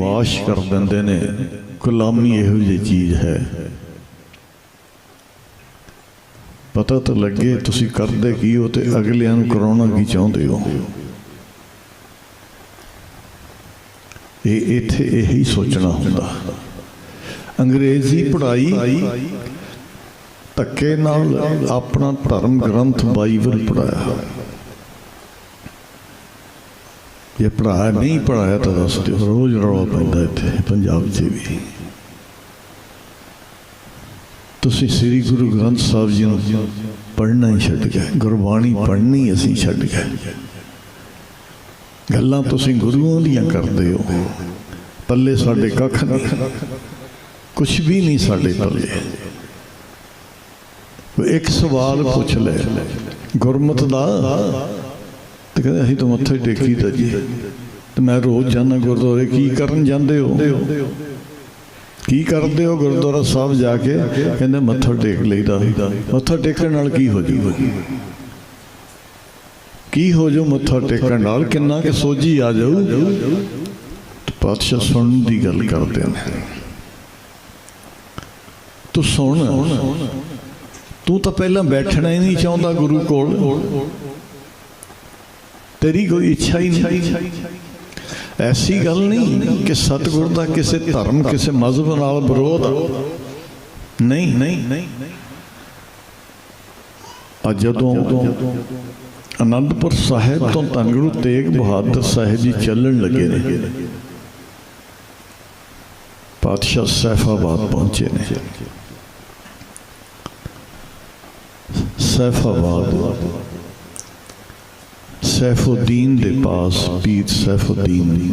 Wash ਕਰ ਦਿੰਦੇ ਨੇ। ਗੁਲਾਮੀ ਇਹੋ ਜਿਹੀ ਚੀਜ਼ ਹੈ। ਪਤਾ ਤਾਂ ਲੱਗੇ ਤੁਸੀਂ ਕਰਦੇ ਕੀ ਹੋ ਤੇ ਅਗਲਿਆਂ ਨੂੰ ਕਰਾਉਣਾ ਕੀ ਚਾਹੁੰਦੇ ਹੋ। ਇਹ ਇੱਥੇ ਇਹੀ ਸੋਚਣਾ ਹੁੰਦਾ। ਅੰਗਰੇਜ਼ੀ ਪੜ੍ਹਾਈ ਧੱਕੇ ਨਾਲ ਆਪਣਾ ਧਰਮ ਗ੍ਰੰਥ ਬਾਈਬਲ ਪੜਾਇਆ ਇਹ ਪੜਾਇਆ ਨਹੀਂ ਪੜਾਇਆ ਤਾਂ ਦੱਸ ਦਿਓ। ਰੋਜ਼ ਰੌਲਾ ਪੈਂਦਾ ਇੱਥੇ ਪੰਜਾਬ 'ਚ ਵੀ। ਤੁਸੀਂ ਸ੍ਰੀ ਗੁਰੂ ਗ੍ਰੰਥ ਸਾਹਿਬ ਜੀ ਨੂੰ ਪੜ੍ਹਨਾ ਹੀ ਛੱਡ ਗਏ ਗੁਰਬਾਣੀ ਪੜ੍ਹਨੀ ਅਸੀਂ ਛੱਡ ਗਏ। ਗੱਲਾਂ ਤੁਸੀਂ ਗੁਰੂਆਂ ਦੀਆਂ ਕਰਦੇ ਹੋ। ਪੱਲੇ ਸਾਡੇ ਕੱਖ ਨਹੀਂ ਕੁਝ ਵੀ ਨਹੀਂ ਸਾਡੇ ਪੱਲੇ। ਇੱਕ ਸਵਾਲ ਪੁੱਛ ਲੈ ਗੁਰਮਤ ਦਾ ਤੇ ਕਹਿੰਦੇ ਅਸੀਂ ਤਾਂ ਮੱਥੇ ਟੇਕੀ ਤਾਂ ਜੀ। ਤੇ ਮੈਂ ਰੋਜ਼ ਜਾਂਦਾ ਗੁਰਦੁਆਰੇ, ਕੀ ਕਰਨ ਜਾਂਦੇ ਹੋ? ਕੀ ਕਰਦੇ ਹੋ ਗੁਰਦੁਆਰਾ ਸਾਹਿਬ ਜਾ ਕੇ? ਕਹਿੰਦੇ ਮੱਥਾ ਟੇਕ ਲਈਦਾ। ਮੱਥਾ ਟੇਕਣ ਨਾਲ ਕੀ ਹੋ ਜੂ? ਕੀ ਹੋ ਜੋ ਮੱਥਾ ਟੇਕਣ ਨਾਲ? ਕਿੰਨਾ ਕਿ ਸੋਝੀ ਆ ਜਾਊ? ਪਾਤਸ਼ਾਹ ਸੁਣਨ ਦੀ ਗੱਲ ਕਰਦੇ ਨੇ। ਤੂੰ ਸੁਣ। ਤੂੰ ਤਾਂ ਪਹਿਲਾਂ ਬੈਠਣਾ ਹੀ ਨਹੀਂ ਚਾਹੁੰਦਾ ਗੁਰੂ ਕੋਲ। ਤੇਰੀ ਕੋਈ ਇੱਛਾ ਹੀ ਨਹੀਂ। ਐਸੀ ਗੱਲ ਨਹੀਂ ਕਿ ਸਤਿਗੁਰ ਦਾ ਕਿਸੇ ਧਰਮ ਕਿਸੇ ਮਜ਼ਹਬ ਨਾਲ ਵਿਰੋਧ। ਆ। ਨਹੀਂ। ਨਹੀਂ। ਅੱਜ ਜਦੋਂ ਅਨੰਦਪੁਰ ਸਾਹਿਬ ਤੋਂ ਧੰਨ ਗੁਰੂ ਤੇਗ ਬਹਾਦਰ ਸਾਹਿਬ ਜੀ ਚੱਲਣ ਲੱਗੇ ਨੇ। ਪਾਤਸ਼ਾਹ ਸੈਫਾਬਾਦ ਪਹੁੰਚੇ ਨੇ। ਸੈਫਾਬਾਦ। ਸੈਫੁਦੀਨ ਦੇ ਪਾਸ ਪੀਰ ਸੈਫੁਦੀਨ,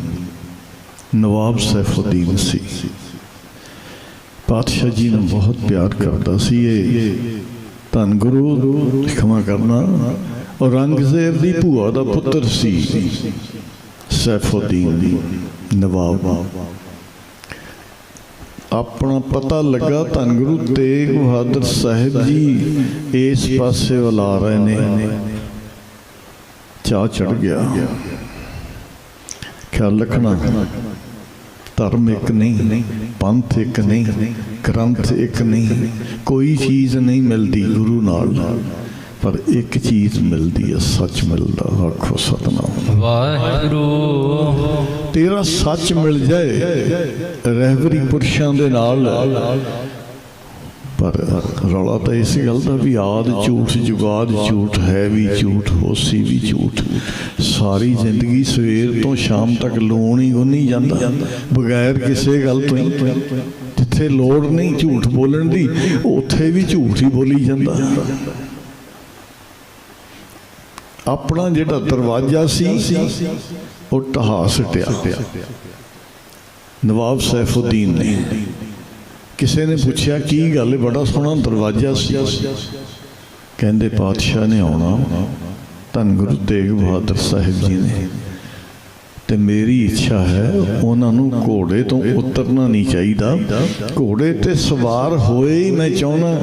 ਨਵਾਬ ਸੈਫੁਦੀਨ ਸੀ। ਪਾਤਸ਼ਾਹ ਜੀ ਨੂੰ ਬਹੁਤ ਪਿਆਰ ਕਰਦਾ ਸੀ ਇਹ। ਧੰਨ ਗੁਰੂ, ਖਮਾ ਕਰਨਾ। ਔਰੰਗਜ਼ੇਬ ਦੀ ਭੂਆ ਦਾ ਪੁੱਤਰ ਸੀ ਸੈਫੁਦੀਨ, ਨਵਾਬ। ਆਪਣਾ ਪਤਾ ਲੱਗਾ ਧੰਨ ਗੁਰੂ ਤੇਗ ਬਹਾਦਰ ਸਾਹਿਬ ਜੀ ਇਸ ਪਾਸੇ ਵੱਲ ਆ ਰਹੇ ਨੇ। ਚਾਹ ਚੜ ਗਿਆ। ਖਿਆਲ ਰੱਖਣਾ ਧਰਮ ਇੱਕ ਨਹੀਂ ਪੰਥ ਇੱਕ ਨਹੀਂ ਗ੍ਰੰਥ ਇੱਕ ਨਹੀਂ ਕੋਈ ਚੀਜ਼ ਨਹੀਂ ਮਿਲਦੀ ਗੁਰੂ ਨਾਲ। ਪਰ ਇੱਕ ਚੀਜ਼ ਮਿਲਦੀ ਹੈ ਸੱਚ ਮਿਲਦਾ ਆਖੋ ਸਤਨਾਮ। ਵਾਹਿਗੁਰੂ। ਤੇਰਾ ਸੱਚ ਮਿਲ ਜਾਏ ਰਹਿਬਰੀ ਪੁਰਸ਼ਾਂ ਦੇ ਨਾਲ। ਪਰ ਰੌਲਾ ਤਾਂ ਇਸ ਗੱਲ ਦਾ ਵੀ ਆਦ ਝੂਠ ਜੁਗਾਦ ਝੂਠ ਹੈ ਵੀ ਝੂਠ, ਹੋਸੀ ਵੀ ਝੂਠ। ਸਾਰੀ ਜ਼ਿੰਦਗੀ ਸਵੇਰ ਤੋਂ ਸ਼ਾਮ ਤੱਕ ਲੋਣ ਹੀ ਗੁੰਨੀ ਜਾਂਦਾ। ਬਗੈਰ ਕਿਸੇ ਗੱਲ ਤੋਂ ਹੀ। ਜਿੱਥੇ ਲੋੜ ਨਹੀਂ ਝੂਠ ਬੋਲਣ ਦੀ, ਉੱਥੇ ਵੀ ਝੂਠ ਹੀ ਬੋਲੀ ਜਾਂਦਾ। ਆਪਣਾ ਜਿਹੜਾ ਦਰਵਾਜ਼ਾ ਸੀ, ਉਹ ਢਹਾ ਸਟਿਆ। ਨਵਾਬ ਸੈਫੁਦੀਨ ਨੇ। ਕਿਸੇ ਨੇ ਪੁੱਛਿਆ, ਕੀ ਗੱਲ ਬੜਾ ਸੋਹਣਾ ਦਰਵਾਜ਼ਾ ਸੀ। ਕਹਿੰਦੇ, ਪਾਤਸ਼ਾਹ ਨੇ ਆਉਣਾ। ਧੰਨ ਗੁਰੂ ਤੇਗ ਬਹਾਦਰ ਸਾਹਿਬ ਜੀ ਨੇ। ਤੇ ਮੇਰੀ ਇੱਛਾ ਹੈ, ਉਹਨਾਂ ਨੂੰ ਘੋੜੇ ਤੋਂ ਉਤਰਨਾ ਨਹੀਂ ਚਾਹੀਦਾ। ਘੋੜੇ ਤੇ ਸਵਾਰ ਹੋਏ ਹੀ ਮੈਂ ਚਾਹੁੰਦਾ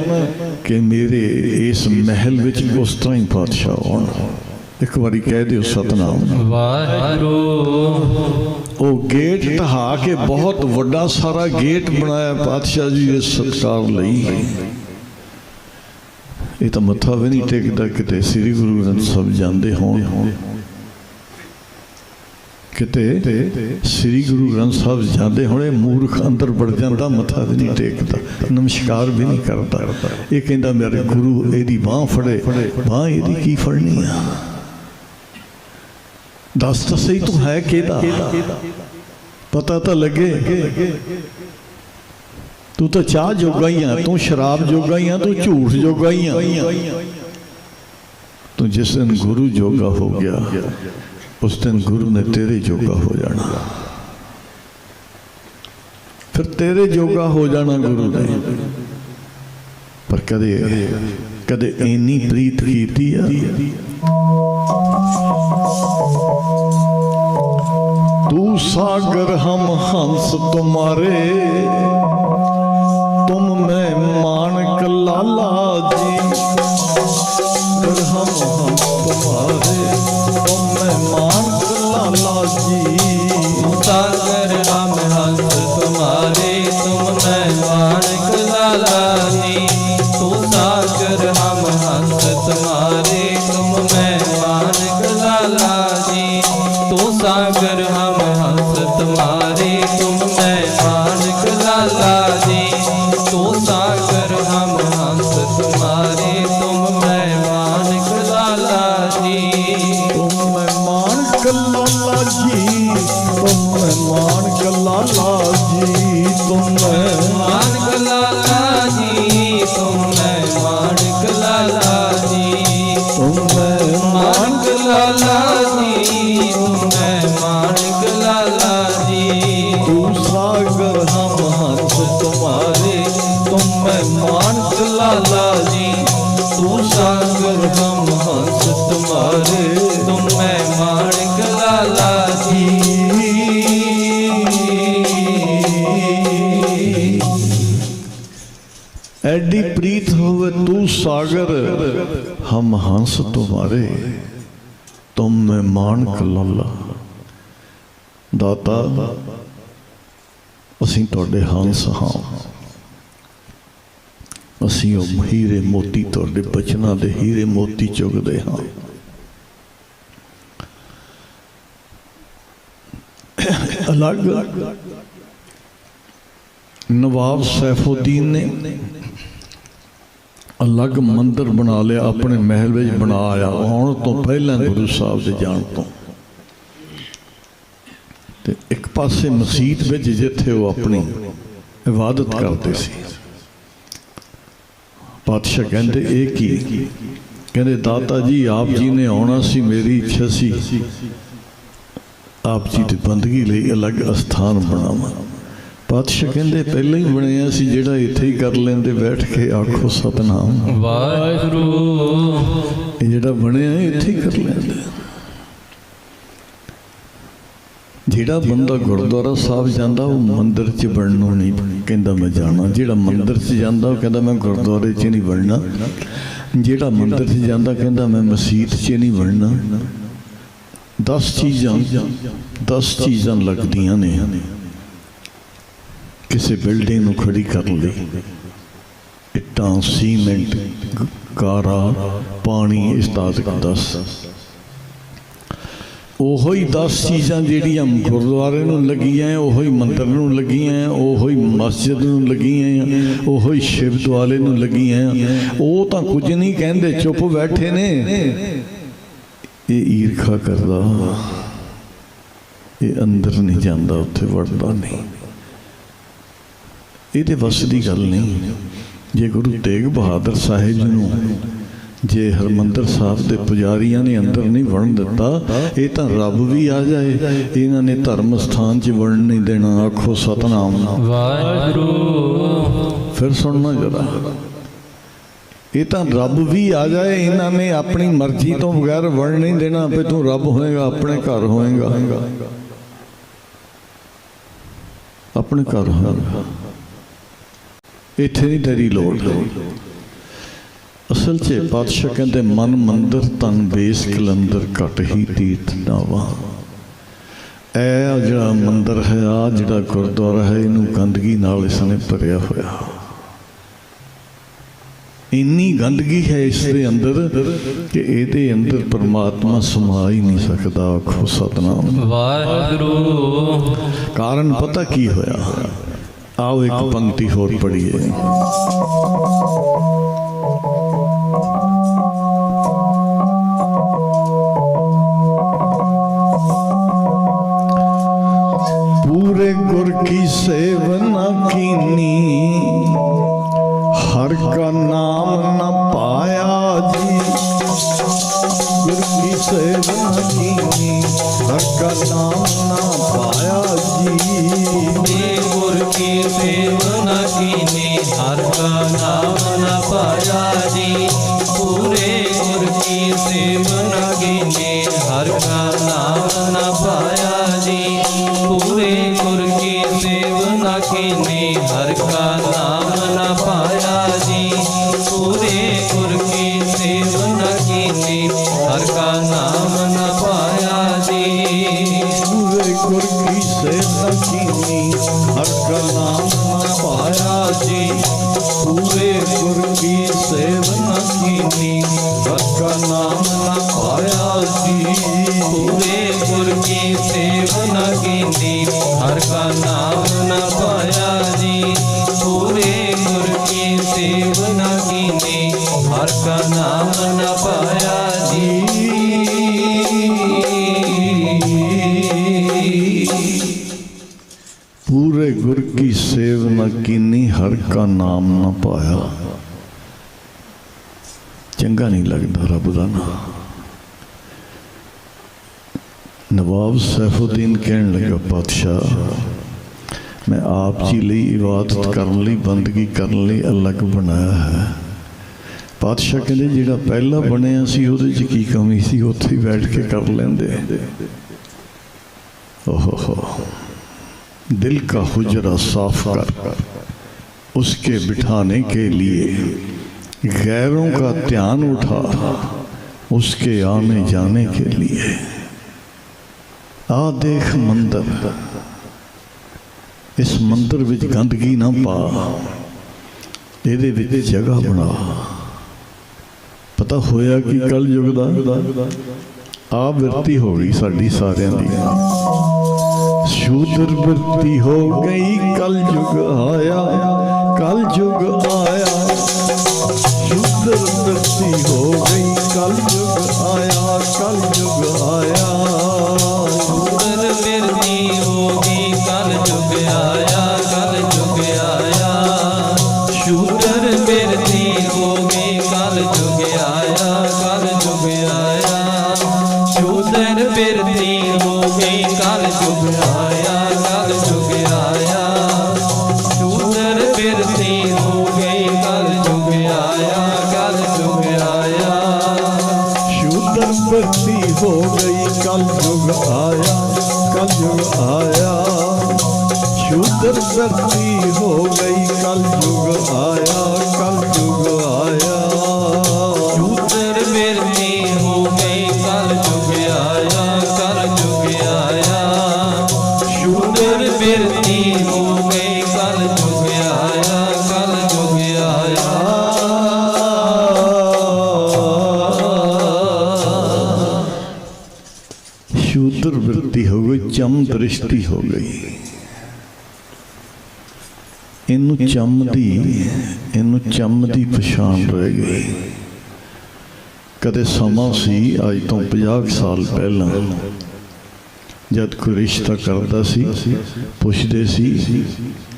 ਕਿ ਮੇਰੇ ਇਸ ਮਹਿਲ ਵਿੱਚ ਉਸ ਤਰ੍ਹਾਂ ਹੀ ਪਾਤਸ਼ਾਹ ਆਉਣ। ਇੱਕ ਵਾਰੀ ਕਹਿ ਦਿਓ ਸਤਨਾਮ ਵਾਹਿਗੁਰੂ। ਉਹ ਗੇਟ ਢਹਾ ਕੇ ਬਹੁਤ ਵੱਡਾ ਸਾਰਾ ਗੇਟ ਬਣਾਇਆ ਪਾਤਸ਼ਾਹ ਜੀ ਦੇ ਸਤਕਾਰ ਲਈ। ਇਹ ਤਾਂ ਮੱਥਾ ਵੀ ਨਹੀਂ ਟੇਕਦਾ ਕਿਤੇ ਸ੍ਰੀ ਗੁਰੂ ਗ੍ਰੰਥ ਸਾਹਿਬ ਜਾਂਦੇ ਹੋਣ। ਕਿਤੇ ਸ੍ਰੀ ਗੁਰੂ ਗ੍ਰੰਥ ਸਾਹਿਬ ਜਾਂਦੇ ਹੋਣੇ ਮੂਰਖ ਅੰਦਰ ਵੜ ਜਾਂਦਾ ਮੱਥਾ ਵੀ ਨਹੀਂ ਟੇਕਦਾ ਨਮਸਕਾਰ ਵੀ ਨਹੀਂ ਕਰਦਾ। ਇਹ ਕਹਿੰਦਾ ਮੇਰੇ ਗੁਰੂ ਇਹਦੀ ਬਾਹ ਫੜੇ ਬਾਹ ਇਹਦੀ ਕੀ ਫੜਨੀ ਆ? ਦੱਸ ਤਾਂ ਸਹੀ ਤੂੰ ਹੈ ਕਿਹਦਾ? ਪਤਾ ਤਾਂ ਲੱਗੇ। ਤੂੰ ਤਾਂ ਚਾਹ ਜੋਗਾ ਹੀ ਆ, ਤੂੰ ਸ਼ਰਾਬ ਜੋਗਾ ਹੀ ਆ, ਤੂੰ ਝੂਠ ਜੋਗਾ ਹੀ ਆ। ਤੂੰ ਜਿਸ ਦਿਨ ਗੁਰੂ ਜੋਗਾ ਹੋ ਗਿਆ, ਉਸ ਦਿਨ ਗੁਰੂ ਨੇ ਤੇਰੇ ਜੋਗਾ ਹੋ ਜਾਣਾ। ਫਿਰ ਤੇਰੇ ਜੋਗਾ ਹੋ ਜਾਣਾ ਗੁਰੂ ਨੇ। ਪਰ ਕਦੇ ਕਦੇ ਇੰਨੀ ਪ੍ਰੀਤ ਕੀਤੀ ਆ? ਤੂੰ ਸਾਗਰ ਹਮ ਹੰਸ ਤੁਮਾਰੇ, ਤੁਮ ਮੈਂ ਮਾਨਕ ਲਾਲਾ ਜੀ। ਸਾਗਰ ਹਮ ਹੰਸ ਤੁਮਾਰੇ, ਤੁਮ ਮੈਂ ਮਾਨਕ ਲਾਲਾ ਜੀ। ਪੰਥ ਲਾਲਾ ਜੀ, ਤੂੰ ਸਾਗਰ ਹਮ ਹੰਸ ਤੁਮਾਰੇ ਤੁਮ ਮੈਂ ਮਾਣਿਕ ਲਾਲਾ ਜੀ। ਐਡੀ ਪ੍ਰੀਤ ਹੋਵੇ ਤੂੰ ਸਾਗਰ, ਹਮ ਹੰਸ ਤੁਮਾਰੇ ਤੁਮ ਮੈਂ ਮਾਣਕ ਲਾਲਾ। ਦਾਤਾ, ਅਸੀਂ ਤੁਹਾਡੇ ਹੰਸ ਹਾਂ। ਅਸੀਂ ਉਹ ਹੀਰੇ ਮੋਤੀ ਤੁਹਾਡੇ ਬਚਨਾਂ ਦੇ ਹੀਰੇ ਮੋਤੀ ਚੁਗਦੇ ਹਾਂ। ਅਲੱਗ ਨਵਾਬ ਸੈਫੁਦੀਨ ਨੇ ਅਲੱਗ ਮੰਦਿਰ ਬਣਾ ਲਿਆ, ਆਪਣੇ ਮਹਿਲ ਵਿੱਚ ਬਣਾਇਆ ਆਉਣ ਤੋਂ ਪਹਿਲਾਂ ਗੁਰੂ ਸਾਹਿਬ ਦੇ ਜਾਣ ਤੋਂ। ਤੇ ਇੱਕ ਪਾਸੇ ਮਸਜਿਦ ਵਿੱਚ ਜਿੱਥੇ ਉਹ ਆਪਣੀ ਇਬਾਦਤ ਕਰਦੇ ਸੀ। ਪਾਤਸ਼ਾਹ ਕਹਿੰਦੇ ਇਹ ਕੀ? ਕਹਿੰਦੇ ਦਾਤਾ ਜੀ ਆਪ ਜੀ ਨੇ ਆਉਣਾ ਸੀ ਮੇਰੀ ਇੱਛਾ ਸੀ। ਆਪ ਜੀ ਦੀ ਬੰਦਗੀ ਲਈ ਅਲੱਗ ਅਸਥਾਨ ਬਣਾਵਾਂ। ਪਾਤਸ਼ਾਹ ਕਹਿੰਦੇ ਪਹਿਲਾਂ ਹੀ ਬਣਿਆ ਸੀ ਜਿਹੜਾ ਇੱਥੇ ਹੀ ਕਰ ਲੈਂਦੇ ਬੈਠ ਕੇ ਆਖੋ ਸਤਨਾਮ। ਵਾਹਿਗੁਰੂ। ਇਹ ਜਿਹੜਾ ਬਣਿਆ ਇੱਥੇ ਹੀ ਕਰ ਲੈਂਦੇ। ਜਿਹੜਾ ਬੰਦਾ ਗੁਰਦੁਆਰਾ ਸਾਹਿਬ ਜਾਂਦਾ, ਉਹ ਮੰਦਿਰ 'ਚ ਵੜਨ ਨਹੀਂ ਕਹਿੰਦਾ ਮੈਂ ਜਾਣਾ। ਜਿਹੜਾ ਮੰਦਿਰ 'ਚ ਜਾਂਦਾ, ਉਹ ਕਹਿੰਦਾ ਮੈਂ ਗੁਰਦੁਆਰੇ 'ਚ ਨਹੀਂ ਵੜਨਾ। ਜਿਹੜਾ ਮੰਦਿਰ 'ਚ ਜਾਂਦਾ, ਕਹਿੰਦਾ ਮੈਂ ਮਸਜਿਦ 'ਚ ਨਹੀਂ ਵੜਨਾ। 10 ਚੀਜ਼ਾਂ 10 ਚੀਜ਼ਾਂ ਲੱਗਦੀਆਂ ਨੇ। ਕਿਸੇ ਬਿਲਡਿੰਗ ਨੂੰ ਖੜੀ ਕਰਨ ਲਈ। ਇੱਟਾਂ, ਸੀਮੈਂਟ, ਕਾਰਾ, ਪਾਣੀ, ਇਸ ਤਾਦਕ 10 ਉਹੋ ਹੀ 10 ਚੀਜ਼ਾਂ ਜਿਹੜੀਆਂ ਗੁਰਦੁਆਰੇ ਨੂੰ ਲੱਗੀਆਂ ਉਹੋ ਹੀ ਮੰਦਰ ਨੂੰ ਲੱਗੀਆਂ ਉਹੋ ਹੀ ਮਸਜਿਦ ਨੂੰ ਲੱਗੀਆਂ ਉਹੋ ਹੀ ਸ਼ਿਵ ਦੁਆਲੇ ਨੂੰ ਲੱਗੀਆਂ ਉਹ ਤਾਂ ਕੁਝ ਨਹੀਂ ਕਹਿੰਦੇ, ਚੁੱਪ ਬੈਠੇ ਨੇ। ਇਹ ਈਰਖਾ ਕਰਦਾ। ਇਹ ਅੰਦਰ ਨਹੀਂ ਜਾਂਦਾ, ਉੱਥੇ ਵੜਦਾ ਨਹੀਂ। ਇਹਦੇ ਵੱਸ ਦੀ ਗੱਲ ਨਹੀਂ। ਜੇ ਗੁਰੂ ਤੇਗ ਬਹਾਦਰ ਸਾਹਿਬ ਜੀ ਨੂੰ ਜੇ ਹਰਮੰਦਰ ਸਾਹਿਬ ਦੇ ਪੁਜਾਰੀਆਂ ਨੇ ਅੰਦਰ ਨਹੀਂ ਵੜਨ ਦਿੱਤਾ ਇਹ ਤਾਂ ਰੱਬ ਵੀ ਆ ਜਾਏ। ਇਹਨਾਂ ਨੇ ਧਰਮ ਸਥਾਨ 'ਚ ਵੜਨ ਨਹੀਂ ਦੇਣਾ ਆਖੋ ਸਤਨਾਮ। ਵਾਹਿਗੁਰੂ। ਫਿਰ ਸੁਣਨਾ ਜਰਾ। ਇਹ ਤਾਂ ਰੱਬ ਵੀ ਆ ਜਾਏ ਇਹਨਾਂ ਨੇ ਆਪਣੀ ਮਰਜ਼ੀ ਤੋਂ ਬਗੈਰ ਵੜਨ ਨਹੀਂ ਦੇਣਾ ਵੀ ਤੂੰ ਰੱਬ ਹੋਏਗਾ ਆਪਣੇ ਘਰ ਹੋਏਗਾ। ਆਪਣੇ ਘਰ ਹੋਏਗਾ। ਇੱਥੇ ਨਹੀਂ ਤੇਰੀ ਲੋੜ। ਅਸਲ 'ਚ ਪਾਤਸ਼ਾਹ ਕਹਿੰਦੇ, ਮਨ ਮੰਦਰ ਤਨ ਬੇਸ ਕਲੰਦਰ ਘਟ ਹੀ ਤੀਰਥ ਨਾਵਾ। ਇਹ ਜਿਹੜਾ ਮੰਦਰ ਹੈ, ਆ ਜਿਹੜਾ ਗੁਰਦੁਆਰਾ ਹੈ, ਇਹਨੂੰ ਗੰਦਗੀ ਨਾਲ ਇਸ ਨੇ ਭਰਿਆ ਹੋਇਆ। ਇੰਨੀ ਗੰਦਗੀ ਹੈ ਇਸ ਦੇ ਅੰਦਰ ਕਿ ਇਹਦੇ ਅੰਦਰ ਪਰਮਾਤਮਾ ਸਮਾ ਹੀ ਨਹੀਂ ਸਕਦਾ, ਆਖੋ ਸਤਨਾਮ। ਵਾਹਿਗੁਰੂ ਕਾਰਨ ਪਤਾ ਕੀ ਹੋਇਆ? ਆਓ ਇੱਕ ਪੰਕਤੀ ਹੋਰ ਪੜ੍ਹੀਏ। ਪੂਰੇ ਗੁਰ ਕੀ ਸੇਵਨਾ ਕੀਨੀ, ਹਰ ਕਾ ਨਾਮ ਨਾ ਪਾਇਆ ਜੀ। ਗੁਰ ਕੀ ਸੇਵਨਾ ਕੀਨੀ, ਹਰ ਕਾ ਨਾਮ ਨ ਪਾਇਆ ਜੀ। ਗੁਰ ਕੀ ਸੇਵਨਾ ਕੀਨੀ ਹਰ ਕਾ ਨਾਮ ਨ ਪਾਇਆ ਜੀ। ਪੂਰੇ ਹਰ ਕਾ ਨਾਮ ਨ ਪਾਇਆ ਜੀ ਪੂਰੇ ਗੁਰ ਕੀ ਸੇਵ ਨ ਕੀਨੀ ਹਰ ਕਾ ਨਾਮ ਨ ਪਾਇਆ ਚੰਗਾ ਨਹੀਂ ਲੱਗਦਾ ਰੱਬ ਦਾ ਨਾਮ ਨਵਾਬ ਸੈਫੁਦੀਨ ਕਹਿਣ ਲੱਗਾ ਪਾਤਸ਼ਾਹ ਮੈਂ ਆਪ ਜੀ ਲਈ ਇਬਾਦਤ ਕਰਨ ਲਈ ਬੰਦਗੀ ਕਰਨ ਲਈ ਅਲੱਗ ਬਣਾਇਆ ਹੈ ਪਾਤਸ਼ਾਹ ਕਹਿੰਦੇ ਜਿਹੜਾ ਪਹਿਲਾਂ ਬਣਿਆ ਸੀ ਉਹਦੇ 'ਚ ਕੀ ਕਮੀ ਸੀ ਉੱਥੇ ਹੀ ਬੈਠ ਕੇ ਕਰ ਲੈਂਦੇ ਓਹੋ ਹੋ दिल का हुजरा साफ कर उसके बिठाने के लिए गैरों का ध्यान उठा उसके आने जाने के लिए आ देख मंदिर इस मंदिर ਵਿੱਚ ਗੰਦਗੀ ਨਾ ਪਾ ਇਹਦੇ ਵਿੱਚ ਜਗ੍ਹਾ ਬਣਾ ਪਤਾ ਹੋਇਆ ਕਿ ਕਲ ਯੁਗ ਦਾ? ਆ ਵਿਰਤੀ ਹੋ ਗਈ ਸਾਡੀ ਸਾਰਿਆਂ ਦੀ। ਸ਼ੂਦਰ ਵਰਤੀ ਹੋ ਗਈ ਕਲ ਯੁਗ ਆਇਆ। ਕਲ ਯੁਗ ਆਇਆ। ਸ਼ੂਦਰ ਵਰਤੀ ਹੋ ਗਈ ਕਲ ਯੁਗ ਆਇਆ। ਕਲ ਯੁਗ ਆਇਆ। ਗਈ ਕਲ ਆਇਆ ਕਲ ਯੁਗ ਆਇਆ ਸ਼ੂਦਰ ਵਰਤੀ ਹੋ ਗਈ ਕਲ ਯੁਗ ਆਇਆ ਕਲ ਯੁਗ ਆਇਆ ਚਮ ਦ੍ਰਿਸ਼ਟੀ ਹੋ ਗਈ। ਇਹਨੂੰ ਚਮ ਦੀ ਇਹਨੂੰ ਚਮ ਦੀ ਪਛਾਣ ਰਹਿ ਗਈ। ਕਦੇ ਸਮਾਂ ਸੀ, ਅੱਜ ਤੋਂ 50 ਸਾਲ ਪਹਿਲਾਂ। ਜਦ ਕੋਈ ਰਿਸ਼ਤਾ ਕਰਦਾ ਸੀ, ਪੁੱਛਦੇ ਸੀ,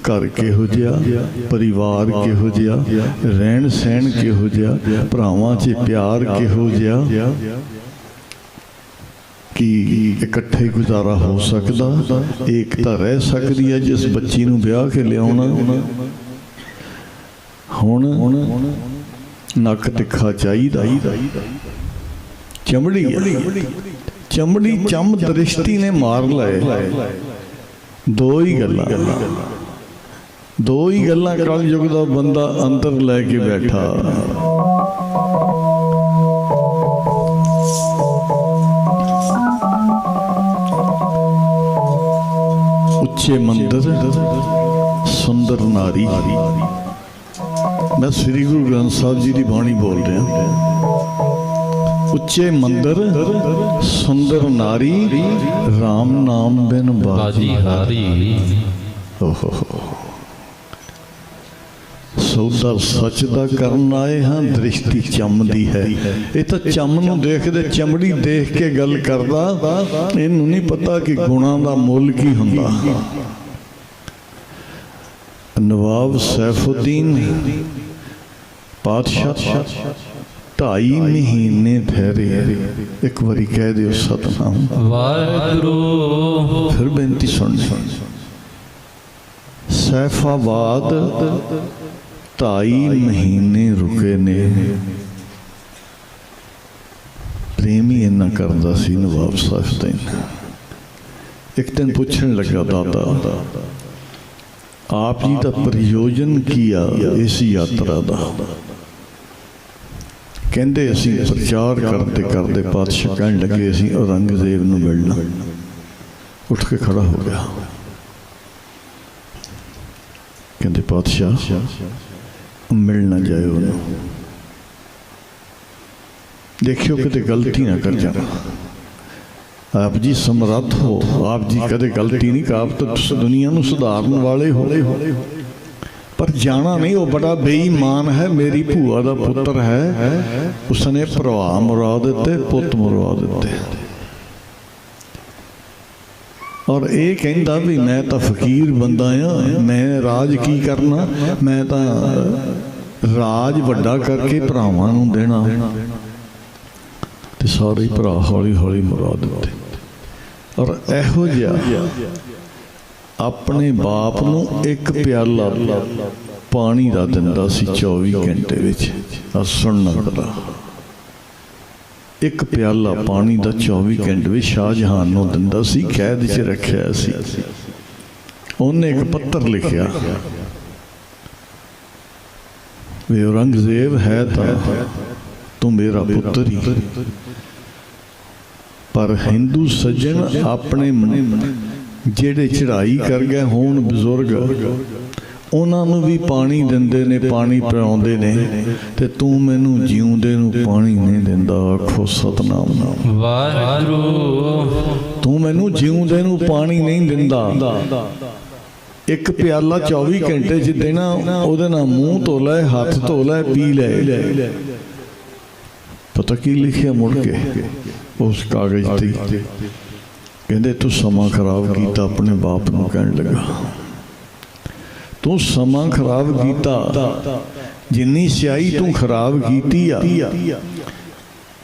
ਘਰ ਕਿਹੋ ਜਿਹਾ, ਪਰਿਵਾਰ ਕਿਹੋ ਜਿਹਾ ਰਹਿਣ ਸਹਿਣ ਕਿਹੋ ਜਿਹਾ, ਭਰਾਵਾਂ 'ਚ ਪਿਆਰ ਕਿਹੋ ਜਿਹਾ ਕਿ ਇਕੱਠੇ ਗੁਜ਼ਾਰਾ ਹੋ ਸਕਦਾ, ਏਕਤਾ ਰਹਿ ਸਕਦੀ ਹੈ ਜਿਸ ਬੱਚੀ ਨੂੰ ਵਿਆਹ ਕੇ ਲਿਆਉਣਾ। ਹੁਣ ਨੱਕ ਤਿੱਖਾ ਚਾਹੀਦਾ। ਚਮੜੀ ਚਮੜੀ ਚਮ ਦ੍ਰਿਸ਼ਟੀ ਨੇ ਮਾਰ ਲਏ। ਦੋ ਹੀ ਗੱਲਾਂ। ਦੋ ਹੀ ਗੱਲਾਂ ਕਲ ਯੁਗ ਦਾ ਬੰਦਾ ਅੰਦਰ ਲੈ ਕੇ ਬੈਠਾ। ਉੱਚੇ ਮੰਦਰ ਸੁੰਦਰ ਨਾਰੀ। ਮੈਂ ਸ੍ਰੀ ਗੁਰੂ ਗ੍ਰੰਥ ਸਾਹਿਬ ਜੀ ਦੀ ਬਾਣੀ ਬੋਲ ਰਿਹਾ। ਉੱਚੇ ਮੰਦਰ ਸੁੰਦਰ ਨਾਰੀ RAM ਨਾਮ ਬਿਨ ਬਾਜੀ ਹਾਰੀ। ਓਹੋ। ਸੌਦਾ ਸੱਚ ਦਾ ਕਰਨ ਆਏ ਹਾਂ, ਦ੍ਰਿਸ਼ਟੀ ਚੰਮ ਦੀ ਹੈ। ਇਹ ਤਾਂ ਚਮ ਨੂੰ ਦੇਖਦੇ ਚਮੜੀ ਦੇਖ ਕੇ ਗੱਲ ਕਰਦਾ, ਇਹਨੂੰ ਨਹੀਂ ਪਤਾ ਕਿ ਗੁਣਾਂ ਦਾ ਮੁੱਲ ਕੀ ਹੁੰਦਾ। ਨਵਾਬ ਸੈਫੁਦੀਨ ਪਾਤਸ਼ਾਹ ਢਾਈ ਮਹੀਨੇ ਠਹਿਰੇ। ਇੱਕ ਵਾਰੀ ਕਹਿ ਦਿਓ ਸਤਨਾਮ। ਵਾਹਿਗੁਰੂ ਫਿਰ ਬੇਨਤੀ ਸੁਣ ਸੈਫਾਬਾਦ ਢਾਈ ਮਹੀਨੇ ਰੁਕੇ ਨੇ। ਪ੍ਰੇਮੀ ਇੰਨਾ ਕਰਦਾ ਸੀ, ਨਵਾਬ ਸਾਹਿਬ ਤੇ ਇੱਕ ਦਿਨ ਪੁੱਛਣ ਲੱਗਾ ਦਾਦਾ ਆਪ ਜੀ ਦਾ ਪ੍ਰਯੋਜਨ ਕੀ ਆ ਇਸ ਯਾਤਰਾ ਦਾ? ਕਹਿੰਦੇ, ਅਸੀਂ ਪ੍ਰਚਾਰ ਕਰਦੇ ਕਰਦੇ ਪਾਤਸ਼ਾਹ ਕਹਿਣ ਲੱਗੇ, ਅਸੀਂ ਔਰੰਗਜ਼ੇਬ ਨੂੰ ਮਿਲਣਾ। ਉੱਠ ਕੇ ਖੜਾ ਹੋ ਗਿਆ। ਕਹਿੰਦੇ ਪਾਤਸ਼ਾਹ ਮਿਲ ਨਾ ਜਾਇਓ ਉਹਨੂੰ। ਦੇਖਿਓ ਕਿਤੇ ਗਲਤੀ ਨਾ ਕਰ ਜਾਣਾ ਆਪ ਜੀ ਸਮਰੱਥ ਹੋ। ਆਪ ਜੀ ਕਦੇ ਗਲਤੀ ਨਹੀਂ ਕਰ ਆਪ ਤਾਂ ਤੁਸੀਂ ਦੁਨੀਆ ਨੂੰ ਸੁਧਾਰਨ ਵਾਲੇ ਹੋ। ਪਰ ਜਾਣਾ ਨਹੀਂ ਉਹ ਬੜਾ ਬੇਈਮਾਨ ਹੈ। ਮੇਰੀ ਭੂਆ ਦਾ ਪੁੱਤਰ ਹੈ। ਉਸਨੇ ਭਰਾ ਮਰਾ ਦਿੱਤੇ ਪੁੱਤ ਮਰਵਾ ਦਿੱਤੇ। ਔਰ ਇਹ ਕਹਿੰਦਾ ਵੀ ਮੈਂ ਤਾਂ ਫਕੀਰ ਬੰਦਾ ਆ, ਮੈਂ ਰਾਜ ਕੀ ਕਰਨਾ? ਮੈਂ ਤਾਂ ਰਾਜ ਵੱਡਾ ਕਰਕੇ ਭਰਾਵਾਂ ਨੂੰ ਦੇਣਾ। ਤੇ ਸਾਰੇ ਭਰਾ ਹੌਲੀ ਹੌਲੀ ਮਰਾ ਦਿੱਤੇ। ਔਰ ਇਹੋ ਜਿਹਾ ਆਪਣੇ ਬਾਪ ਨੂੰ ਇੱਕ ਪਿਆਲਾ ਪਾਣੀ ਦਾ ਦਿੰਦਾ ਸੀ 24 ਘੰਟੇ ਵਿੱਚ। ਆ ਸੁਣਨਾ ਬੜਾ ਇੱਕ ਪਿਆਲਾ ਪਾਣੀ ਦਾ 24 ਘੰਟੇ ਵਿੱਚ ਸ਼ਾਹਜਹਾਨ ਨੂੰ ਦਿੰਦਾ ਸੀ, ਕੈਦ 'ਚ ਰੱਖਿਆ ਸੀ। ਉਹਨੇ ਇੱਕ ਪੱਤਰ ਲਿਖਿਆ। ਵੇ ਔਰੰਗਜ਼ੇਬ ਹੈ ਤਾਂ ਤੂੰ ਮੇਰਾ ਪੁੱਤਰ ਹੀ। ਪਰ ਹਿੰਦੂ ਸੱਜਣ ਆਪਣੇ ਜਿਹੜੇ ਚੜਾਈ ਕਰ ਗਏ ਹੋਣ ਬਜ਼ੁਰਗ ਉਹਨਾਂ ਨੂੰ ਵੀ ਪਾਣੀ ਦਿੰਦੇ ਨੇ ਪਾਣੀ ਪਿਆਉਂਦੇ ਨੇ। ਤੇ ਤੂੰ ਮੈਨੂੰ ਜਿਉਂਦੇ ਨੂੰ ਪਾਣੀ ਨਹੀਂ ਦਿੰਦਾ ਆਖੋ ਸਤਨਾਮ ਨਾਮ। ਵਾਹਿਗੁਰੂ। ਤੂੰ ਮੈਨੂੰ ਜਿਉਂਦੇ ਨੂੰ ਪਾਣੀ ਨਹੀਂ ਦਿੰਦਾ। ਇੱਕ ਪਿਆਲਾ 24 ਘੰਟੇ ਚ ਦੇਣਾ ਉਹਦੇ ਨਾਲ ਮੂੰਹ ਧੋ ਲੈ ਹੱਥ ਧੋ ਲੈ ਪੀ ਲੈ। ਪਤਾ ਕੀ ਲਿਖਿਆ ਮੁੜ ਕੇ? ਉਸ ਕਾਗਜ਼ ਤੇ। ਕਹਿੰਦੇ ਤੂੰ ਸਮਾਂ ਖਰਾਬ ਕੀਤਾ ਆਪਣੇ ਬਾਪ ਨੂੰ ਕਹਿਣ ਲੱਗਾ। ਤੂੰ ਸਮਾਂ ਖਰਾਬ ਕੀਤਾ। ਜਿੰਨੀ ਸਿਆਹੀ ਤੂੰ ਖਰਾਬ ਕੀਤੀ ਆ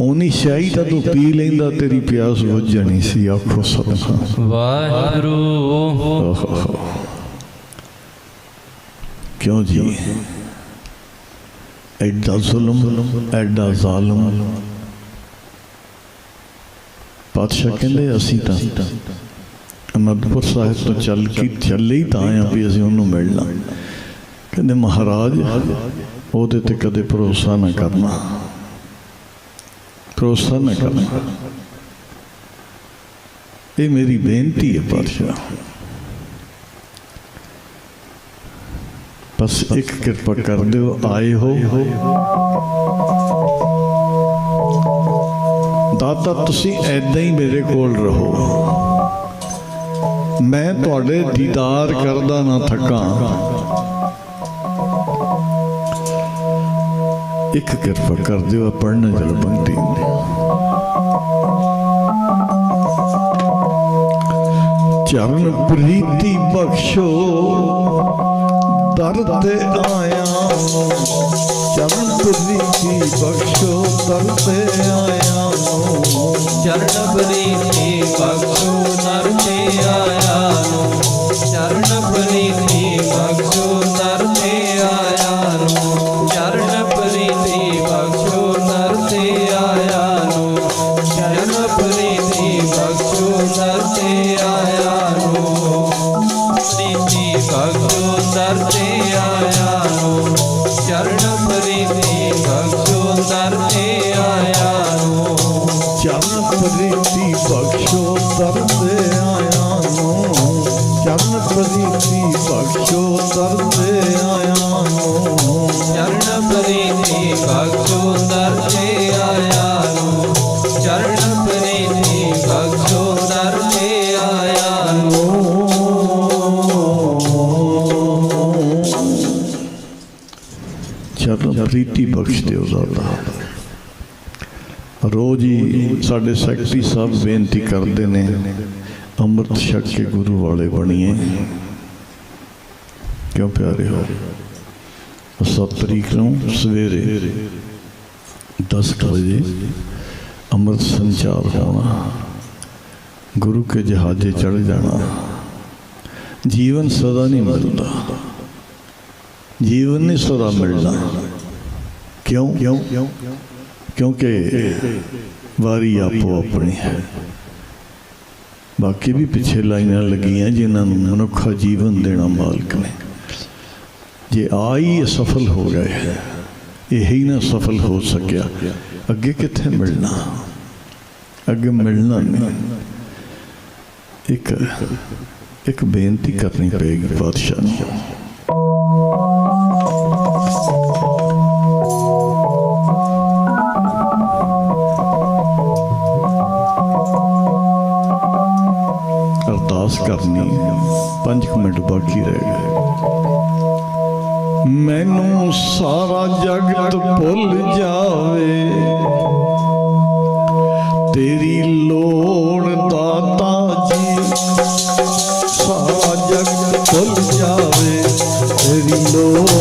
ਉਨੀ ਸਿਆਹੀ ਤਾਂ ਤੂੰ ਪੀ ਲੈਂਦਾ ਤੇਰੀ ਪਿਆਸ ਬੁੱਝ ਜਾਣੀ ਸੀ। ਆਖੋ ਸਤਨਾਮ ਵਾਹਿਗੁਰੂ। ਕਿਉਂ ਜੀ? ਐਡਾ ਜ਼ੁਲਮ ਐਡਾ ਜ਼ਾਲਮ। ਪਾਤਸ਼ਾਹ ਕਹਿੰਦੇ ਅਸੀਂ ਤਾਂ ਅਨੰਦਪੁਰ ਸਾਹਿਬ ਤੋਂ ਚੱਲ ਕੇ ਚੱਲੇ ਹੀ ਤਾਂ ਆ ਵੀ ਅਸੀਂ ਉਹਨੂੰ ਮਿਲਣਾ। ਕਹਿੰਦੇ ਮਹਾਰਾਜ, ਉਹਦੇ ਤੇ ਕਦੇ ਭਰੋਸਾ ਨਾ ਕਰਨਾ। ਭਰੋਸਾ ਨਾ ਕਰਨਾ। ਇਹ ਮੇਰੀ ਬੇਨਤੀ ਹੈ ਪਾਤਸ਼ਾਹ। ਬਸ ਇੱਕ ਕਿਰਪਾ ਕਰ ਦਿਓ, ਆਏ ਹੋ। ਦਾਤਾ, ਤੁਸੀਂ ਐਦਾਂ ਹੀ ਮੇਰੇ ਕੋਲ ਰਹੋ। ਮੈਂ ਤੁਹਾਡੇ ਦੀਦਾਰ ਕਰਦਾ ਨਾ ਥੱਕਾਂ। ਇੱਕ ਕਿਰਪਾ ਕਰ ਦਿਓ ਪੜਨ ਜਲ ਬੰਦੀ ਚਰਨ ਪ੍ਰੀਤੀ ਬਖਸ਼ੋ, ਦਰ ਤੇ ਆਇਆ। ਚਰਨ ਪ੍ਰੀਤੀ ਬਖਸ਼ੋ ਦਰ ਤੇ ਆਇਆ ਚਰਨ ਪ੍ਰੀਤੀ ਬਖਸ਼ੋ ਨਰ ਤੇ ਆਇਆ ਨੂੰ ਚਰਨ ਪ੍ਰੀਤੀ ਬਖਸ਼ੋ ਨਰ ਤੇ ਆਇਆ ਨੂੰ ਚਰਨ ਪ੍ਰੀਤੀ ਬਖਸ਼ੋ ਨਰ ਤੇ ਆਇਆ ਨੂੰ ਚਰਨ ਪ੍ਰੀਤੀ ਬਖਸ਼ੋ ਨਰ ਤੇ ਆਇਆ ਨੂੰ ਪ੍ਰੀਤੀ ਬਖਸ਼ੋ ਨਰ ਤੇ ਆਇਆ ਪ੍ਰੀਤੀ ਬਖਸ਼ੋ ਤੇ ਆਇਆ ਨੂੰ ਚਰਨ ਪ੍ਰੀਤੀ ਬਖਸ਼ੋ ਦਰ ਤੇ ਆਇਆ ਨੂੰ ਚਰਨ ਪ੍ਰੀਤੀ ਬਖਸ਼ੋ ਦਰ ਤੇ ਆਇਆ ਨੂੰ ਚਰਨ ਪ੍ਰੀਤੀ ਬਖਸ਼ ਦਿਓ ਦਾਤਾ ਰੋਜ਼ ਹੀ ਸਾਡੇ ਸੈਕਟਰੀ ਸਾਹਿਬ ਬੇਨਤੀ ਕਰਦੇ ਨੇ, ਅੰਮ੍ਰਿਤ ਛਕ ਕੇ ਗੁਰੂ ਵਾਲੇ ਬਣੀਏ। ਕਿਉਂ ਪਿਆਰੇ ਹੋ? 7 ਤਰੀਕ ਨੂੰ ਸਵੇਰੇ 10 ਵਜੇ ਅੰਮ੍ਰਿਤ ਸੰਚਾਰ ਹੋਣਾ ਗੁਰੂ ਕੇ ਜਹਾਜ਼ੇ ਚੜ ਜਾਣਾ। ਜੀਵਨ ਸਦਾ ਨਹੀਂ ਮਿਲਦਾ ਜੀਵਨ ਨਹੀਂ ਸਦਾ ਮਿਲਣਾ ਕਿਉਂ ਕਿਉਂ? ਕਿਉਂਕਿ ਵਾਰੀ ਆਪੋ ਆਪਣੀ ਹੈ। ਬਾਕੀ ਵੀ ਪਿੱਛੇ ਲਾਈਨਾਂ ਲੱਗੀਆਂ ਜਿਨ੍ਹਾਂ ਨੂੰ ਮਨੁੱਖਾ ਜੀਵਨ ਦੇਣਾ ਮਾਲਕ ਨੇ। ਜੇ ਆਈ ਸਫਲ ਹੋ ਗਏ ਇਹ ਹੀ ਨਾ ਸਫਲ ਹੋ ਸਕਿਆ ਅੱਗੇ ਕਿੱਥੇ ਮਿਲਣਾ ਅੱਗੇ ਮਿਲਣਾ ਨਹੀਂ ਇੱਕ ਇੱਕ ਬੇਨਤੀ ਕਰਨੀ ਪਏਗੀ ਬਾਦਸ਼ਾਹ ਨੂੰ ਅਰਦਾਸ ਕਰਨੀ ਪੰਜ ਕੁ ਮਿੰਟ ਬਾਕੀ ਰਹਿ ਗਏ ਮੈਨੂੰ ਸਾਰਾ ਜਗਤ ਭੁੱਲ ਜਾਵੇ। ਤੇਰੀ ਲੋੜ ਦਾਤਾ ਜੀ, ਸਾਰਾ ਜਗਤ ਭੁੱਲ ਜਾਵੇ। ਤੇਰੀ ਲੋੜ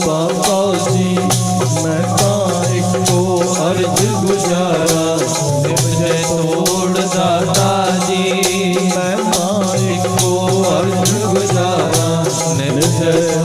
ਤੋੜ ਜੀ ਮੈਂ ਤਾਂ ਇੱਕੋ ਅਰਜ ਗੁਜ਼ਾਰਾਂ, ਨਿਭਜੈ ਤੋੜ ਦਾਤਾ ਜੀ। ਮੈਂ ਤਾਂ ਇੱਕੋ ਅਰਜ ਗੁਜ਼ਾਰਾ, ਨਿਭਜੈ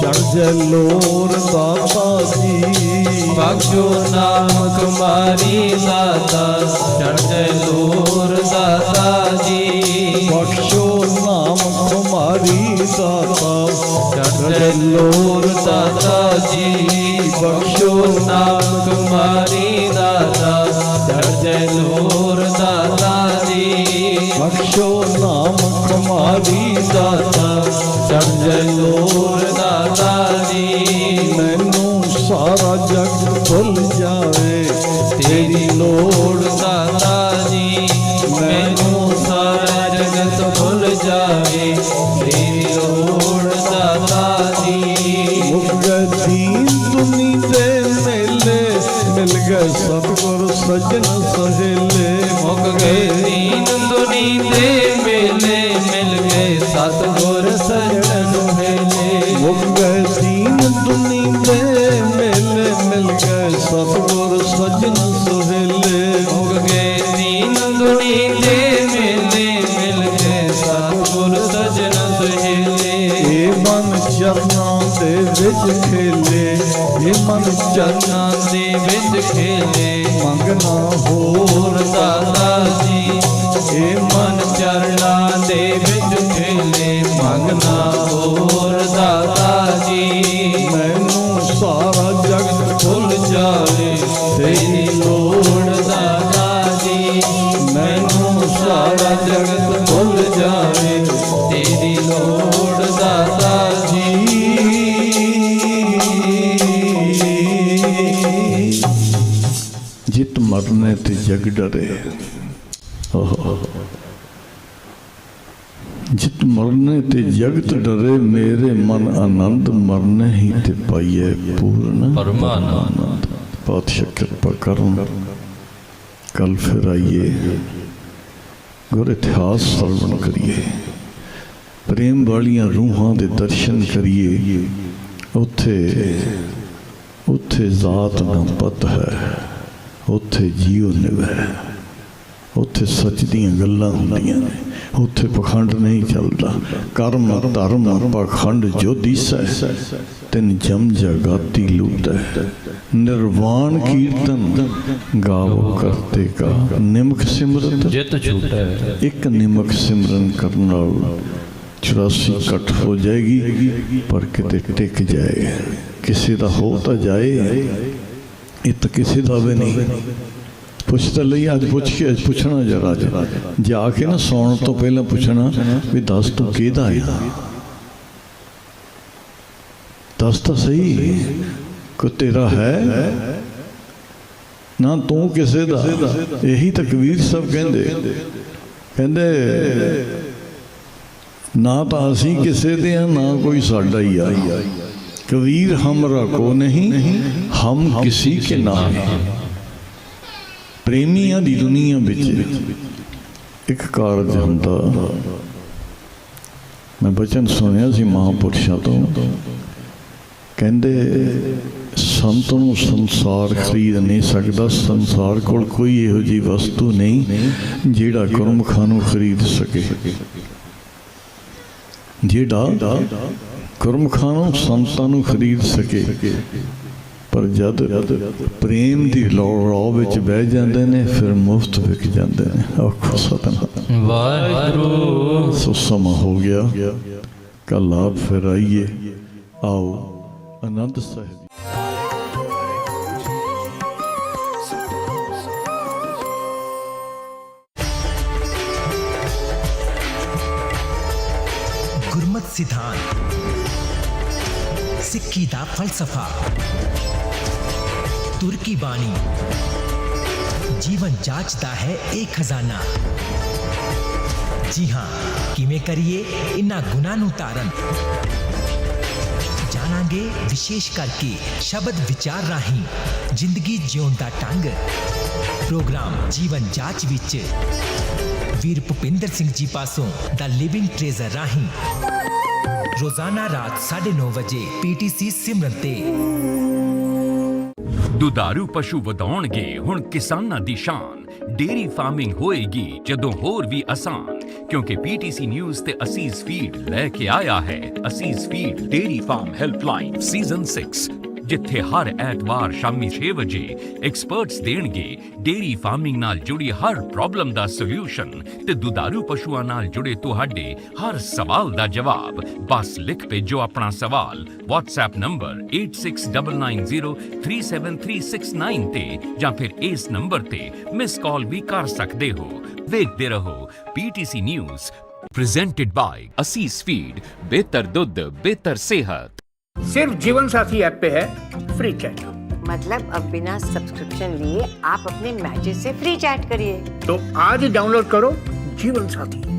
ਚੜ ਜੈ ਲੋਰ ਦਾਤਾ ਜੀ। ਬਖਸ਼ੋ ਨਾਮ ਕੁਮਾਰੀ ਦਾਤਾ ਚੜ੍ਹਦੇ ਲੋਰ ਦਾਤਾ ਜੀ। ਬਖਸ਼ੋ ਨਾਮ ਹਮਾਰੀ ਦਾਤਾ ਚੜ੍ਹਦੇ ਲੋਰ ਦਾਤਾ ਜੀ। ਬਖਸ਼ੋ ਨਾਮ ਕੁਮਾਰੀ ਦਾਤਾ ਚੜ੍ਹਦੇ ਲੋਰ ਦਾਤਾ ਬਖਸ਼ੋ ਨਾਮ ਹਮਾਰੀ ਦਾਤਾ ਚੜ੍ਹਦੇ ਲੋਰ ਦਾਤਾ ਜੀ। ਮੈਨੂੰ ਸਾਰਾ ਜਗ ਭੁੱਲ ਜਾਵੇ ਤੇਰੀ ਲੋੜ ਦਾਤਾ ਜੀ। ਮੈਨੂੰ ਸਾਰਾ ਜਗਤ ਭੁੱਲ ਜਾਵੇ ਤੇਰੀ ਲੋੜ ਦਾਤਾ ਜੀ। ਗਏ ਦੀਨ ਦੇ ਮੇਲੇ ਮਿਲ ਗਏ ਸਤਿਗੁਰ ਸਜਣ ਸਹੇਲੇ। ਮੁੱਕ ਗਏ ਦੁਨੀ ਦੇ ਮੇਲੇ। ਦੇ ਮੇਲੇ ਮਿਲ ਗਏ ਸਤਿਗੁਰ ਸਜਣ ਸਹੇਲੇ। ਇਹ ਮਨ ਚਰਨਾਂ ਦੇ ਵਿੱਚ ਖੇਲੇ ਇਹ ਮਨ ਚਰਨਾਂ ਦੇ ਵਿੱਚ ਖੇਲੇ। ਮੰਗਣਾ ਹੋਰ ਹੋਰ ਦਾਤਾ ਜੀ। ਇਹ ਮਨ ਚਰਨਾਂ ਦੇ ਜਗਤ ਭੁੱਲ ਜਾਵੇ ਤੇਰੀ ਲੋੜ ਦਾਤਾ ਜੀ ਜਿਤ ਮਰਨੇ ਤੇ ਜਗ ਡਰੇ ਓਹ। ਜਿਤ ਮਰਨੇ ਤੇ ਜਗਤ ਡਰੇ ਮੇਰੇ ਮਨ ਆਨੰਦ ਮਰਨੇ ਹੀ ਤੇ ਪਾਈਏ ਪੂਰਨ ਪਰਮਾਨੰਦ। ਪਾਤਸ਼ਾਹ ਕਿਰਪਾ ਕਰਨ ਕੱਲ ਫਿਰ ਆਈਏ ਗੁਰ ਇਤਿਹਾਸ ਸਰਵਣ ਕਰੀਏ, ਪ੍ਰੇਮ ਵਾਲੀਆਂ ਰੂਹਾਂ ਦੇ ਦਰਸ਼ਨ ਕਰੀਏ, ਉੱਥੇ ਉੱਥੇ ਜ਼ਾਤ ਦਾ ਪਤ ਹੈ, ਉੱਥੇ ਜੀਉ ਨਿਵੈ ਉੱਥੇ ਸੱਚ ਦੀਆਂ ਗੱਲਾਂ ਹੁੰਦੀਆਂ ਨੇ। ਉੱਥੇ ਪਖੰਡ ਨਹੀਂ ਚੱਲਦਾ। ਕਰਮ ਧਰਮ ਪਖੰਡ ਜੋ ਦੀਸੈ ਤਿਨ ਜਮ ਜਗਾਤੀ ਲੂਟੈ। ਨਿਰਵਾਣ ਕੀਰਤਨ ਗਾਵੋ ਕਰਤੇ ਕਾ। ਨਿਮਕ ਸਿਮਰਤ ਜਿਤ ਛੂਟੈ। ਇੱਕ ਨਿਮਕ ਸਿਮਰਨ ਕਰਨ ਨਾਲ 84 ਕੱਟ ਹੋ ਜਾਏਗੀ ਪਰ ਕਿਤੇ ਟਿਕ ਜਾਏ। ਕਿਸੇ ਦਾ ਹੋ ਤਾਂ ਜਾਏ ਇਹ ਤਾਂ ਕਿਸੇ ਦਾ ਵੀ ਨਹੀਂ। ਪੁੱਛ ਤਾਂ ਲਈ, ਅੱਜ ਪੁੱਛ ਕੇ ਅੱਜ ਪੁੱਛਣਾ ਜਰਾ ਜਰਾ ਜਾ ਕੇ ਨਾ ਸੌਣ ਤੋਂ ਪਹਿਲਾਂ ਪੁੱਛਣਾ ਵੀ ਦੱਸ ਤੂੰ ਕਿਹਦਾ ਆ ਦੱਸ ਤਾਂ ਸਹੀ। ਕੋ ਤੇਰਾ ਹੈ? ਨਾ ਤੂੰ ਕਿਸੇ ਦਾ। ਇਹੀ ਤਾਂ ਕਬੀਰ ਸਾਹਿਬ ਕਹਿੰਦੇ। ਕਹਿੰਦੇ, ਨਾ ਤਾਂ ਅਸੀਂ ਕਿਸੇ ਦੇ ਆ, ਨਾ ਕੋਈ ਸਾਡਾ ਹੀ ਆ। ਕਬੀਰ ਹਮਰਾ ਕੋ ਨਹੀਂ, ਹਮ ਕਿਸੇ ਕੇ ਨਾਮ ਪ੍ਰੇਮੀਆਂ ਦੀ ਦੁਨੀਆ ਵਿੱਚ ਇੱਕ ਕਾਰਜ ਹੁੰਦਾ ਮੈਂ ਬਚਨ ਸੁਣਿਆ ਸੀ ਮਹਾਂਪੁਰਸ਼ਾਂ ਤੋਂ। ਕਹਿੰਦੇ, ਸੰਤ ਨੂੰ ਸੰਸਾਰ ਖਰੀਦ ਨਹੀਂ ਸਕਦਾ, ਸੰਸਾਰ ਕੋਲ ਕੋਈ ਇਹੋ ਜਿਹੀ ਵਸਤੂ ਨਹੀਂ ਜਿਹੜਾ ਗੁਰਮੁਖਾਂ ਨੂੰ ਖਰੀਦ ਸਕੇ। ਜਿਹੜਾ ਗੁਰਮੁਖਾਂ ਨੂੰ ਸੰਤਾਂ ਨੂੰ ਖਰੀਦ ਸਕੇ। ਪਰ ਜਦ ਪ੍ਰੇਮ ਦੀ ਲੋੜ ਵਿੱਚ ਬਹਿ ਜਾਂਦੇ ਨੇ ਫਿਰ ਮੁਫਤ ਵਿਕ ਜਾਂਦੇ ਨੇ। ਆਖੋ ਸਤਨਾਮ। ਵਾਹਿਗੁਰੂ। ਸੋ ਸਮਾਂ ਹੋ ਗਿਆ। ਕੱਲ ਆਪ ਫਿਰ ਆਈਏ। ਆਓ ਆਨੰਦ ਸਾਹਿਬ ਗੁਰਮਤ ਸਿਧਾਂਤ ਸਿੱਖੀ ਦਾ ਫਲਸਫਾ ਤੁਰਕੀ ਬਾਣੀ ਜੀਵਨ ਜਾਚਦਾ ਹੈ ਇਹ ਖਜ਼ਾਨਾ ਜੀ ਹਾਂ ਕਿਵੇਂ ਕਰੀਏ ਇਨ੍ਹਾਂ ਗੁਣਾਂ ਨੂੰ ਤਾਰਨ ਜਾਣਾਂਗੇ ਵਿਸ਼ੇਸ਼ ਕਰਕੇ ਸ਼ਬਦ ਵਿਚਾਰ ਰਾਹੀਂ ਜ਼ਿੰਦਗੀ ਜਿਉਣ ਦਾ ਢੰਗ ਪ੍ਰੋਗਰਾਮ ਜੀਵਨ ਜਾਚ ਵਿੱਚ ਵੀਰ ਭੁਪਿੰਦਰ ਸਿੰਘ ਜੀ ਪਾਸੋਂ ਦਾ ਲਿਵਿੰਗ ਟ੍ਰੇਜ਼ਰ ਰਾਹੀਂ ਰੋਜ਼ਾਨਾ ਰਾਤ 9:30 ਵਜੇ ਪੀਟੀਸੀ ਸਿਮਰਨ ਤੇ ਦੁਧਾਰੂ ਪਸ਼ੂ ਵਧਾਉਣਗੇ। ਹੁਣ ਕਿਸਾਨਾਂ ਦੀ ਸ਼ਾਨ। ਡੇਰੀ ਫਾਰਮਿੰਗ ਹੋਏਗੀ ਜਦੋਂ ਹੋਰ ਵੀ ਆਸਾਨ। ਕਿਉਂਕਿ ਪੀਟੀਸੀ ਨਿਊਜ਼ ਤੇ ਅਸੀਸ ਫੀਡ ਲੈ ਕੇ ਆਇਆ ਹੈ। Asees feed dairy farm helpline season 6 ਜਿੱਥੇ ਹਰ ਐਤਵਾਰ ਸ਼ਾਮੀ 6 ਵਜੇ ਐਕਸਪਰਟਸ ਦੇਣਗੇ ਡੇਰੀ ਫਾਰਮਿੰਗ ਨਾਲ ਜੁੜੀ ਹਰ ਪ੍ਰੋਬਲਮ ਦਾ ਸੋਲੂਸ਼ਨ ਤੇ ਦੁਧਾਰੂ ਪਸ਼ੂਆਂ ਨਾਲ ਜੁੜੇ ਤੁਹਾਡੇ ਹਰ ਸਵਾਲ ਦਾ ਜਵਾਬ। ਬਸ ਲਿਖ ਭੇਜੋ ਆਪਣਾ ਸਵਾਲ। WhatsApp ਨੰਬਰ 8699037369 ਤੇ ਜਾਂ ਫਿਰ ਇਸ ਨੰਬਰ ਤੇ ਮਿਸ ਕਾਲ ਵੀ ਕਰ ਸਕਦੇ ਹੋ। ਵੇਖਦੇ ਰਹੋ PTC news presented by Asees feed ਬਿਹਤਰ ਦੁੱਧ, ਬਿਹਤਰ ਸਿਹਤ। सिर्फ जीवन साथी ऐप पे है फ्री चैट मतलब अब बिना सब्सक्रिप्शन लिए आप अपने मैचेस से फ्री चैट करिए तो आज ही डाउनलोड करो जीवन साथी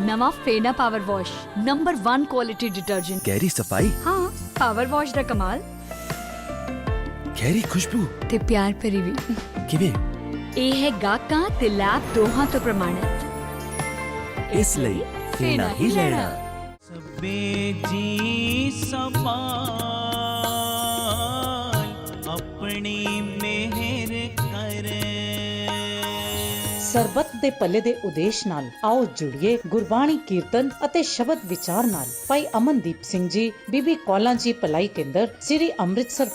ਨਵਾਂ Fena power wash number 1 quality detergent ਗਹਿਰੀ ਸਫਾਈ ਹਾਂ ਪਾਵਰ ਵਾਸ਼ ਦਾ ਕਮਾਲ ਗਹਿਰੀ ਖੁਸ਼ਬੂ ਤੇ ਪਿਆਰ ਭਰੀ ਵੀ ਕਿਵੇਂ ਇਹ ਹੈ ਗਾਕਾਂ ਤੇ ਲੈਬ ਦੋਹਾਂ ਤੋਂ ਪ੍ਰਮਾਣਿਤ ਇਸ ਲਈ ਫੇਨਾ ਹੀ ਲੈਣਾ ਸਭੇ ਜੀ ਸਮਾਲ ਆਪਣੀ ਮਿਹਰ ਕਰੇ। ਦੇ ਭਲੇ ਦੇ ਉਦੇਸ਼ ਨਾਲ ਆਓ ਜੁੜੀਏ ਗੁਰਬਾਣੀ ਕੀਰਤਨ ਅਤੇ ਸ਼ਬਦ ਵਿਚਾਰ ਨਾਲ। ਭਾਈ ਅਮਨਦੀਪ ਸਿੰਘ ਜੀ, ਬੀਬੀ ਕੌਲਾਂ ਜੀ ਭਲਾਈ ਕੇਂਦਰ, ਸ੍ਰੀ ਅੰਮ੍ਰਿਤਸਰ